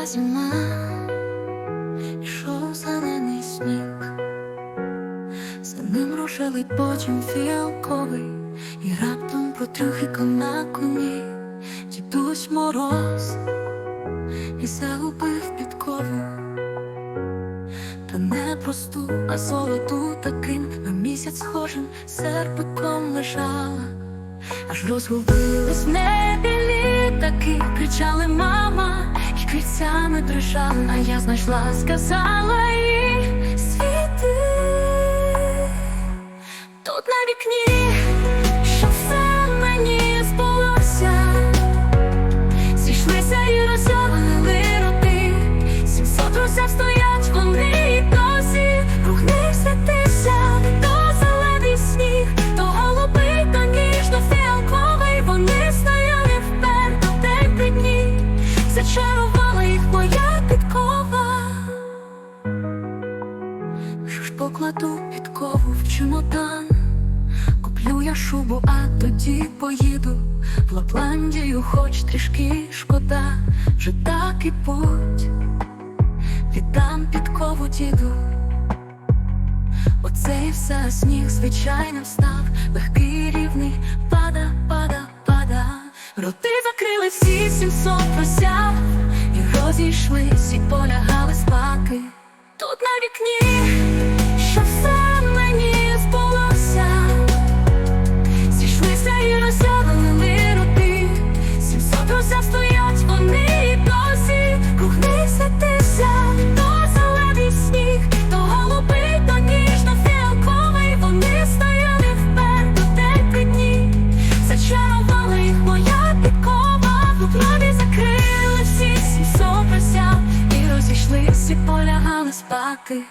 Прийшла зима, йшов зелений сніг, за ним рушили потім фіалковий, і раптом протрюхикав на коні дідусь мороз і загубив підкову. Та не просту, а золоту таким на місяць схожим. Серпиком лежала, аж розгубились в небі літаки, кричали мама, і крицями а я знайшла, сказала їй світи тут на вікні, чемодан Куплю я шубу, а тоді поїду в Лапландію, хоч трішки шкода, вже так і путь віддам підкову діду. Оцей все сніг звичайним став, легкий рівний, пада, пада, пада. Роти закрили всі сімсот просяв, і розійшлись, і полягали спаки. Тут на вікні, спаки.